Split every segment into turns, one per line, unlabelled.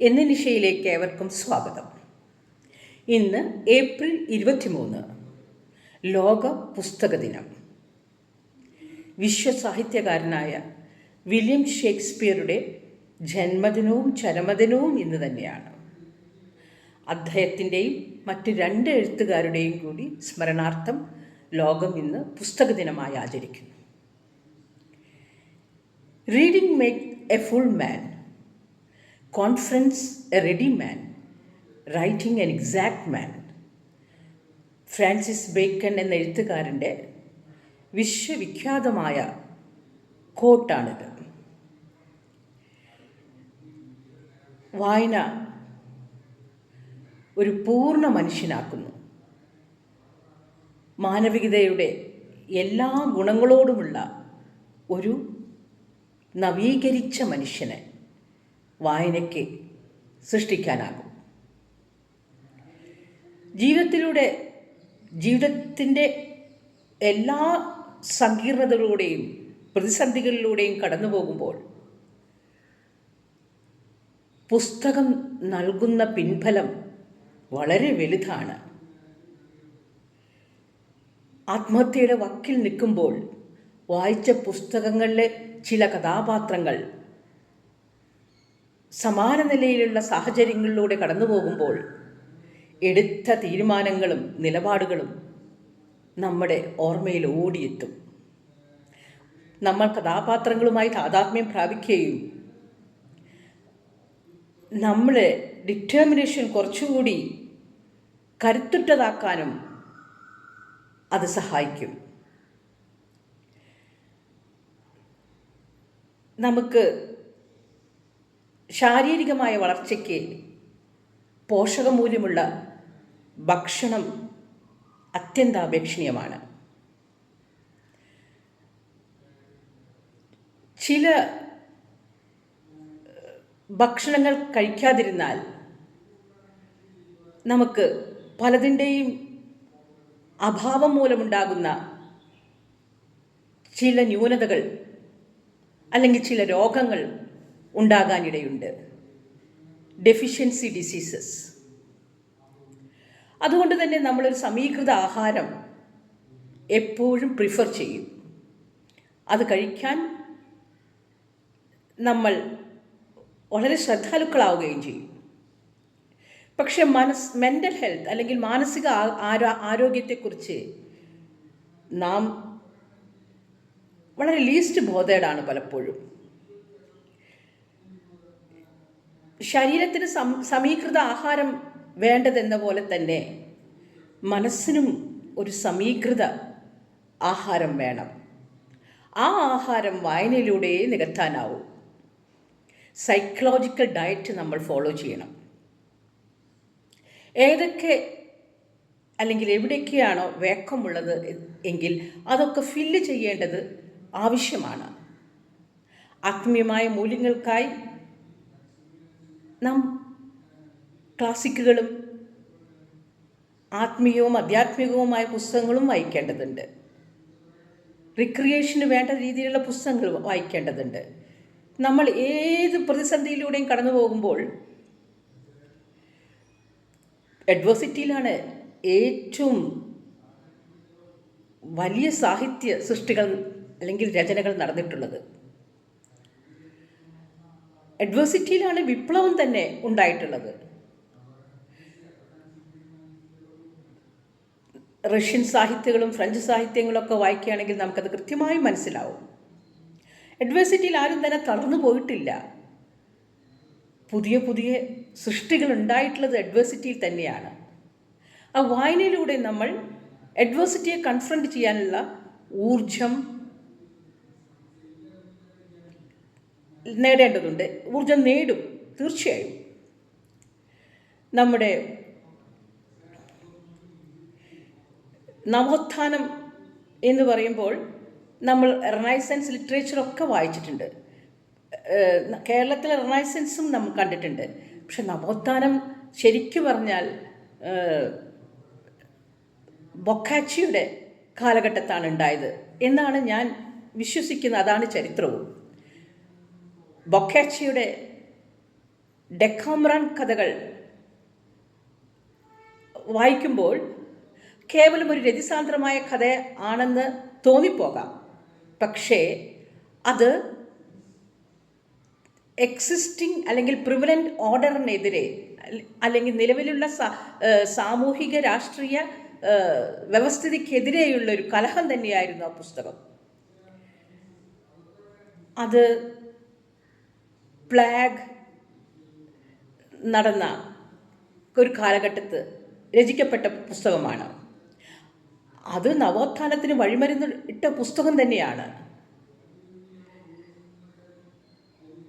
എന്ന നിശയിലേക്ക് ഏവർക്കും സ്വാഗതം. ഇന്ന് ഏപ്രിൽ ഇരുപത്തിമൂന്ന് ലോക പുസ്തക ദിനം വിശ്വസാഹിത്യകാരനായ വില്യം ഷേക്സ്പിയറുടെ ജന്മദിനവും ചരമദിനവും ഇന്ന് തന്നെയാണ്. അദ്ദേഹത്തിന്റെയും മറ്റ് രണ്ട് എഴുത്തുകാരുടെയും കൂടി സ്മരണാർത്ഥം ലോകം ഇന്ന് പുസ്തക ദിനമായി ആചരിക്കുന്നു. Reading make a full man conference a ready man writing an exact man Francis Bacon എന്ന എഴുത്തുകാരന്റെ വിശ്വവിഖ്യാതമായ കോട്ടാണിത് വായന ഒരു പൂർണ മനുഷ്യനാക്കുന്നു. മാനവികതയുടെ എല്ലാ ഗുണങ്ങളോടുമുള്ള ഒരു നവീകരിച്ച മനുഷ്യനെ. വായനയ്ക്ക് സൃഷ്ടിക്കാനാകും. ജീവിതത്തിലൂടെ ജീവിതത്തിന്റെ എല്ലാ സങ്കീർണതകളിലൂടെയും പ്രതിസന്ധികളിലൂടെയും കടന്നു പോകുമ്പോൾ പുസ്തകം നൽകുന്ന പിൻഫലം വളരെ വലുതാണ്. ആത്മഹത്യയുടെ വക്കിൽ നിൽക്കുമ്പോൾ വായിച്ച പുസ്തകങ്ങളിലെ ചില കഥാപാത്രങ്ങൾ സമാന നിലയിലുള്ള സാഹചര്യങ്ങളിലൂടെ കടന്നു പോകുമ്പോൾ എടുത്ത തീരുമാനങ്ങളും നിലപാടുകളും നമ്മുടെ ഓർമ്മയിൽ ഓടിയെത്തും. നമ്മൾ കഥാപാത്രങ്ങളുമായി താതാത്മ്യം പ്രാപിക്കുകയും നമ്മുടെ ഡിറ്റർമിനേഷൻ കുറച്ചുകൂടി കരുത്തുറ്റതാക്കാനും അത് സഹായിക്കും. നമുക്ക് ശാരീരികമായ വളർച്ചയ്ക്ക് പോഷകമൂല്യമുള്ള ഭക്ഷണം അത്യന്താപേക്ഷണീയമാണ്. ചില ഭക്ഷണങ്ങൾ കഴിക്കാതിരുന്നാൽ നമുക്ക് പലതിന്റെയും അഭാവം മൂലമുണ്ടാകുന്ന ചില ന്യൂനതകൾ അല്ലെങ്കിൽ ചില രോഗങ്ങൾ ഉണ്ടാകാനിടയുണ്ട്. ഡെഫിഷ്യൻസി ഡിസീസസ് അതുകൊണ്ട് തന്നെ നമ്മളൊരു സമീകൃത ആഹാരം എപ്പോഴും പ്രിഫർ ചെയ്യും. അത് കഴിക്കാൻ നമ്മൾ വളരെ ശ്രദ്ധാലുക്കളാവുകയും ചെയ്യും. പക്ഷെ മനസ് മെന്റൽ ഹെൽത്ത് അല്ലെങ്കിൽ മാനസിക ആരോ ആരോഗ്യത്തെക്കുറിച്ച് നാം വളരെ ലീസ്റ്റ് ബോധേഡാണ് പലപ്പോഴും. ശരീരത്തിന് സം സമീകൃത ആഹാരം വേണ്ടതെന്ന പോലെ തന്നെ മനസ്സിനും ഒരു സമീകൃത ആഹാരം വേണം. ആ ആഹാരം വായനയിലൂടെ നികത്താനാവും. സൈക്കോളജിക്കൽ ഡയറ്റ് നമ്മൾ ഫോളോ ചെയ്യണം. ഏതൊക്കെ അല്ലെങ്കിൽ എവിടെയൊക്കെയാണോ വേക്കമുള്ളത് എങ്കിൽ അതൊക്കെ ഫില്ല് ചെയ്യേണ്ടത് ആവശ്യമാണ്. ആത്മീയമായ മൂല്യങ്ങൾക്കായി നാം ക്ലാസിക്കുകളും ആത്മീയവും അധ്യാത്മികവുമായ പുസ്തകങ്ങളും വായിക്കേണ്ടതുണ്ട്. റിക്രിയേഷന് വേണ്ട രീതിയിലുള്ള പുസ്തകങ്ങൾ വായിക്കേണ്ടതുണ്ട്. നമ്മൾ ഏത് പ്രതിസന്ധിയിലൂടെയും കടന്നു പോകുമ്പോൾ അഡ്വേഴ്സിറ്റിയിലാണ് ഏറ്റവും വലിയ സാഹിത്യ സൃഷ്ടികൾ അല്ലെങ്കിൽ രചനകൾ നടന്നിട്ടുള്ളത്. അഡ്വേഴ്സിറ്റിയിലാണ് വിപ്ലവം തന്നെ ഉണ്ടായിട്ടുള്ളത്. റഷ്യൻ സാഹിത്യങ്ങളും ഫ്രഞ്ച് സാഹിത്യങ്ങളൊക്കെ വായിക്കുകയാണെങ്കിൽ നമുക്കത് കൃത്യമായി മനസ്സിലാവും. അഡ്വേഴ്സിറ്റിയിൽ ആരും തന്നെ തളർന്നു പോയിട്ടില്ല. പുതിയ പുതിയ സൃഷ്ടികൾ ഉണ്ടായിട്ടുള്ളത് അഡ്വേഴ്സിറ്റിയിൽ തന്നെയാണ്. ആ വായനയിലൂടെ നമ്മൾ അഡ്വേഴ്സിറ്റിയെ കൺഫ്രണ്ട് ചെയ്യാനുള്ള ഊർജം നേടേണ്ടതുണ്ട്. ഊർജം നേടും തീർച്ചയായും. നമ്മുടെ നവോത്ഥാനം എന്ന് പറയുമ്പോൾ നമ്മൾ റെനൈസൻസ് ലിറ്ററേച്ചറൊക്കെ വായിച്ചിട്ടുണ്ട്. കേരളത്തിലെ റെനൈസൻസും നമ്മൾ കണ്ടിട്ടുണ്ട്. പക്ഷെ നവോത്ഥാനം ശരിക്കു പറഞ്ഞാൽ ബൊക്കാച്ചിയുടെ കാലഘട്ടത്താണ് ഉണ്ടായത് എന്നാണ് ഞാൻ വിശ്വസിക്കുന്നത്. അതാണ് ചരിത്രവും. ബൊക്കാച്ചിയുടെ ഡെക്കാമ്രാൻ കഥകൾ വായിക്കുമ്പോൾ കേവലം ഒരു രതിസാന്ദ്രമായ കഥ ആണെന്ന് തോന്നിപ്പോകാം. പക്ഷേ അത് എക്സിസ്റ്റിംഗ് അല്ലെങ്കിൽ പ്രിവലന്റ് ഓർഡറിനെതിരെ അല്ലെങ്കിൽ നിലവിലുള്ള സാമൂഹിക രാഷ്ട്രീയ വ്യവസ്ഥിതിക്കെതിരെയുള്ള ഒരു കലഹം തന്നെയായിരുന്നു ആ പുസ്തകം. അത് പ്ലാഗ് നടന്ന ഒരു കാലഘട്ടത്ത് രചിക്കപ്പെട്ട പുസ്തകമാണ്. അത് നവോത്ഥാനത്തിന് വഴിമരുന്ന് ഇട്ട പുസ്തകം തന്നെയാണ്.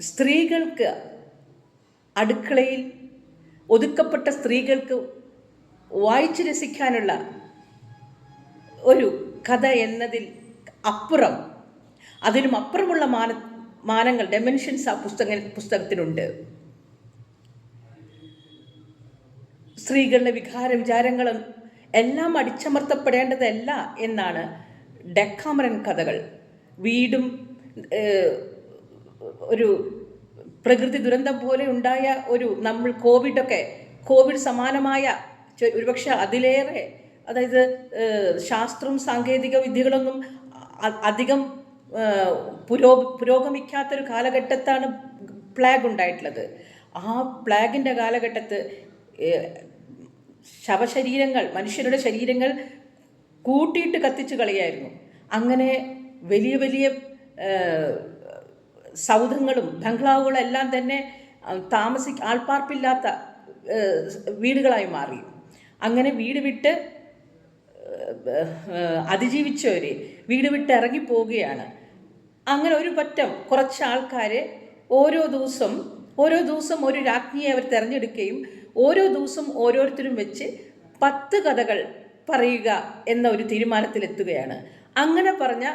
സ്ത്രീകൾക്ക് അടുക്കളയിൽ ഒതുക്കപ്പെട്ട സ്ത്രീകൾക്ക് വായിച്ചു രസിക്കാനുള്ള ഒരു കഥ എന്നതിൽ അപ്പുറം അതിനും അപ്പുറമുള്ള മാന മാനങ്ങൾ ഡെമെൻഷൻസ് ആ പുസ്തക പുസ്തകത്തിനുണ്ട്. സ്ത്രീകളുടെ വികാര വിചാരങ്ങളും എല്ലാം അടിച്ചമർത്തപ്പെടേണ്ടതല്ല എന്നാണ് ഡെക്കാമറൻ കഥകൾ. വീടും ഒരു പ്രകൃതി ദുരന്തം പോലെ ഉണ്ടായ ഒരു നമ്മൾ കോവിഡൊക്കെ കോവിഡ് സമാനമായ ഒരുപക്ഷെ അതിലേറെ അതായത് ശാസ്ത്രവും സാങ്കേതിക വിദ്യകളൊന്നും അധികം പുരോ പുരോഗമിക്കാത്തൊരു കാലഘട്ടത്താണ് പ്ലാഗ് ഉണ്ടായിട്ടുള്ളത്. ആ പ്ലാഗിന്റെ കാലഘട്ടത്ത് ശവശരീരങ്ങൾ മനുഷ്യരുടെ ശരീരങ്ങൾ കൂട്ടിയിട്ട് കത്തിച്ച് കളിയായിരുന്നു അങ്ങനെ വലിയ വലിയ സൗധങ്ങളും ബംഗ്ലാവുകളും എല്ലാം തന്നെ താമസി ആൾപ്പാർപ്പില്ലാത്ത വീടുകളായി മാറി. അങ്ങനെ വീട് വിട്ട് അതിജീവിച്ചവർ വീട് വിട്ട് ഇറങ്ങിപ്പോവുകയാണ് അങ്ങനെ ഒരു പറ്റം കുറച്ച് ആൾക്കാരെ ഓരോ ദിവസം ഓരോ ദിവസം ഒരു രാജ്ഞിയെ അവർ തിരഞ്ഞെടുക്കുകയും ഓരോ ദിവസം ഓരോരുത്തരും വെച്ച് പത്ത് കഥകൾ പറയുക എന്ന ഒരു തീരുമാനത്തിലെത്തുകയാണ്. അങ്ങനെ പറഞ്ഞ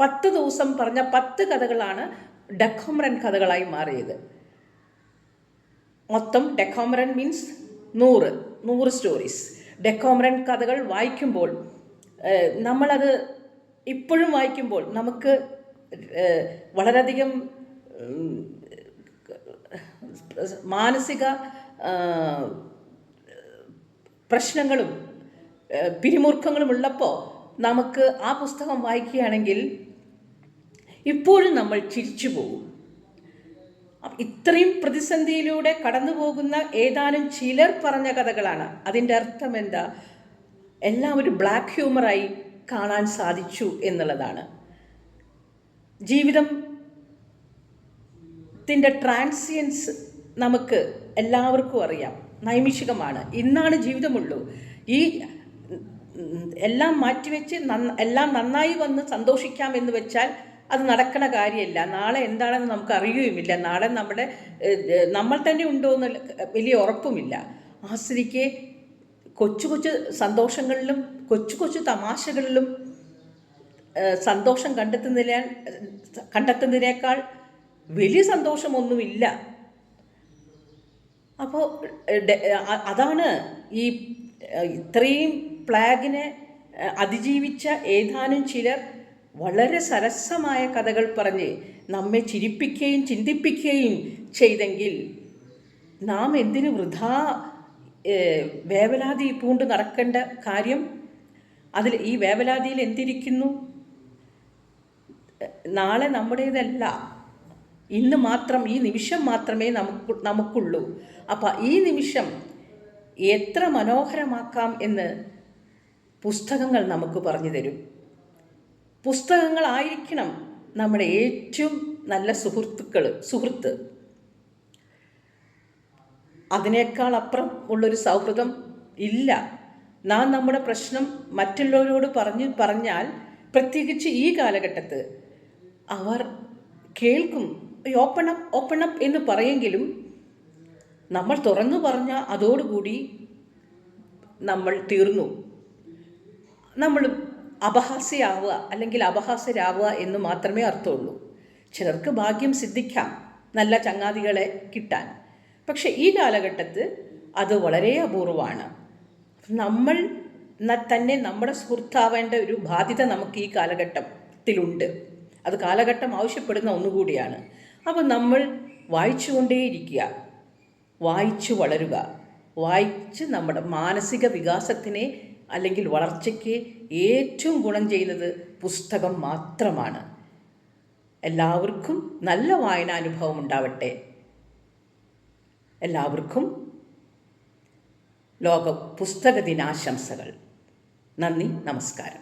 പത്ത് ദിവസം പറഞ്ഞ പത്ത് കഥകളാണ് ഡെക്കോമറൻ കഥകളായി മാറിയത്. മൊത്തം ഡെക്കോമറൻ മീൻസ് നൂറ് നൂറ് സ്റ്റോറീസ്. ഡെക്കോമറൻ കഥകൾ വായിക്കുമ്പോൾ നമ്മളത് ഇപ്പോഴും വായിക്കുമ്പോൾ നമുക്ക് വളരെയധികം മാനസിക പ്രശ്നങ്ങളും പിരിമുറുക്കങ്ങളും ഉള്ളപ്പോൾ നമുക്ക് ആ പുസ്തകം വായിക്കുകയാണെങ്കിൽ ഇപ്പോഴും നമ്മൾ ചിരിച്ചു പോകും. ഇത്രയും പ്രതിസന്ധിയിലൂടെ കടന്നു പോകുന്ന ഏതാനും ചിലർ പറഞ്ഞ കഥകളാണ്. അതിന്റെ അർത്ഥം എന്താ? എല്ലാം ഒരു ബ്ലാക്ക് ഹ്യൂമറായി കാണാൻ സാധിച്ചു എന്നുള്ളതാണ്. ജീവിതം ത്തിന്റെ ട്രാൻസിയൻസ് നമുക്ക് എല്ലാവർക്കും അറിയാം. നൈമിഷികമാണ്. ഇന്നാണ് ജീവിതമുള്ളൂ. ഈ എല്ലാം മാറ്റിവെച്ച് നന്ന എല്ലാം നന്നായി വന്ന് സന്തോഷിക്കാം എന്ന് വെച്ചാൽ അത് നടക്കണ കാര്യമല്ല. നാളെ എന്താണെന്ന് നമുക്ക് അറിയുകയുമില്ല. നാളെ നമ്മുടെ നമ്മൾ തന്നെ ഉണ്ടോ എന്ന് വലിയ ഉറപ്പുമില്ല. ആ സ്ഥിതിക്ക് കൊച്ചു കൊച്ചു സന്തോഷങ്ങളിലും കൊച്ചു കൊച്ചു തമാശകളിലും സന്തോഷം കണ്ടെത്തുന്നില്ല കണ്ടെത്തുന്നതിനേക്കാൾ വലിയ സന്തോഷമൊന്നുമില്ല. അപ്പോൾ അതാണ് ഈ ഇത്രയും പ്ലാഗിനെ അതിജീവിച്ച ഏതാനും ചിലർ വളരെ സരസമായ കഥകൾ പറഞ്ഞ് നമ്മെ ചിരിപ്പിക്കുകയും ചിന്തിപ്പിക്കുകയും ചെയ്തെങ്കിൽ നാം എന്തിനു വൃഥാ വേവലാതി പൂണ്ട് നടക്കേണ്ട കാര്യം? അതിൽ ഈ വേവലാതിയിൽ എന്തിരിക്കുന്നു? നാളെ നമ്മുടേതല്ല. ഇന്ന് മാത്രം ഈ നിമിഷം മാത്രമേ നമുക്ക് നമുക്കുള്ളൂ. അപ്പം ഈ നിമിഷം എത്ര മനോഹരമാക്കാം എന്ന് പുസ്തകങ്ങൾ നമുക്ക് പറഞ്ഞു തരും. പുസ്തകങ്ങളായിരിക്കണം നമ്മുടെ ഏറ്റവും നല്ല സുഹൃത്തുക്കൾ സുഹൃത്ത്. അതിനേക്കാൾ അപ്പുറം ഉള്ളൊരു സൗഹൃദം ഇല്ല. നാം നമ്മുടെ പ്രശ്നം മറ്റുള്ളവരോട് പറഞ്ഞു പറഞ്ഞാൽ പ്രത്യേകിച്ച് ഈ കാലഘട്ടത്ത് അവർ കേൾക്കും ഓപ്പൺ അപ്പ് ഓപ്പൺ അപ്പ് എന്ന് പറയെങ്കിലും നമ്മൾ തുറന്നു പറഞ്ഞ അതോടുകൂടി നമ്മൾ തീർന്നു. നമ്മൾ അപഹാസ്യാവുക അല്ലെങ്കിൽ അപഹാസ്യരാവുക എന്ന് മാത്രമേ അർത്ഥമുള്ളൂ. ചിലർക്ക് ഭാഗ്യം സിദ്ധിക്കാം നല്ല ചങ്ങാതികളെ കിട്ടാൻ. പക്ഷെ ഈ കാലഘട്ടത്ത് അത് വളരെ അപൂർവമാണ്. നമ്മൾ തന്നെ നമ്മുടെ സുഹൃത്താവേണ്ട ഒരു ബാധ്യത നമുക്ക് ഈ കാലഘട്ടത്തിലുണ്ട്. അത് കാലഘട്ടം ആവശ്യപ്പെടുന്ന ഒന്നുകൂടിയാണ്. അപ്പോൾ നമ്മൾ വായിച്ചുകൊണ്ടേയിരിക്കുക. വായിച്ചു വളരുക. വായിച്ച് നമ്മുടെ മാനസിക വികാസത്തിനെ അല്ലെങ്കിൽ വളർച്ചയ്ക്ക് ഏറ്റവും ഗുണം ചെയ്യുന്നത് പുസ്തകം മാത്രമാണ്. എല്ലാവർക്കും നല്ല വായനാനുഭവം ഉണ്ടാവട്ടെ. എല്ലാവർക്കും ലോക പുസ്തക ദിനാശംസകൾ. നന്ദി നമസ്കാരം.